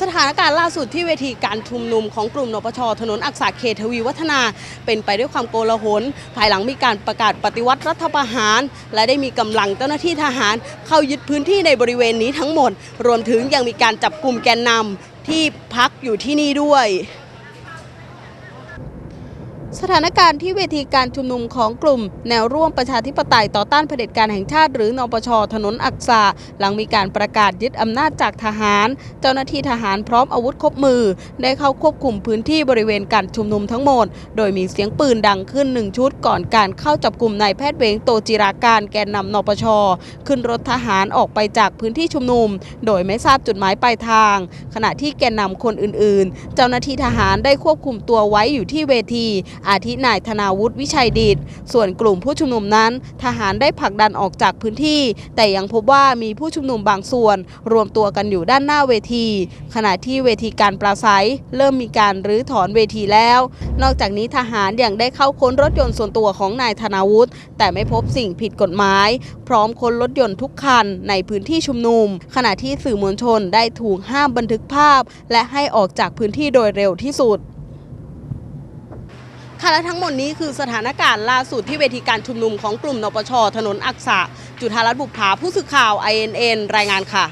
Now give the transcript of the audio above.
สถานการณ์ล่าสุดที่เวทีการชุมนุมของกลุ่มนปชถนนอักษาเขตทวีวัฒนา เป็นไปด้วยความโกลาหล ภายหลังมีการประกาศปฏิวัติรัฐประหาร และได้มีกำลังเจ้าหน้าที่ทหาร เข้ายึดพื้นที่ในบริเวณนี้ทั้งหมด รวมถึงยังมีการจับกลุ่มแกนนำที่พักอยู่ที่นี่ด้วย สถานการณ์ที่เวทีการชุมนุมของกลุ่ม แนวร่วมประชาธิปไตยต่อต้านเผด็จการแห่งชาติ หรือนปชถนนอักษาหลังมีการประกาศยึดอำนาจจากทหาร เจ้าหน้าที่ทหารพร้อมอาวุธครบมือ ได้เข้าควบคุมพื้นที่บริเวณการชุมนุมทั้งหมด โดยมีเสียงปืนดังขึ้นหนึ่งชุดก่อนการเข้าจับกลุ่มนายแพทย์เวงโตจิราการแกนนำนปช ขึ้นรถทหารออกไปจากพื้นที่ชุมนุม โดยไม่ทราบจุดหมายปลายทาง ขณะที่แกนนำคนอื่นๆ เจ้าหน้าที่ทหารได้ควบคุมตัวไว้อยู่ที่เวทีอาทินายธนาวุฒิวิชัยดิตส่วนกลุ่มผู้ชุมนุมนั้น ทหารได้ผลักดันออกจากพื้นที่ แต่ยังพบว่ามีผู้ชุมนุมบางส่วน รวมตัวกันอยู่ด้านหน้าเวที ขณะที่เวทีการปราศัย เริ่มมีการรื้อถอนเวทีแล้ว นอกจากนี้ทหารยังได้เข้าค้นรถยนต์ส่วนตัวของนายธนาวุฒิแต่ไม่พบสิ่งผิดกฎหมาย พร้อมค้นรถยนต์ทุกคันในพื้นที่ชุมนุม ขณะที่สื่อมวลชนได้ถูกห้ามบันทึกภาพ และให้ออกจากพื้นที่โดยเร็วที่สุด ค่ะและทั้งหมดนี้คือสถานการณ์ล่าสุดที่เวทีการชุมนุมของกลุ่มนปชถนนอักษะ จุฬารัตน์บุภาผู้สื่อข่าว INN รายงานค่ะ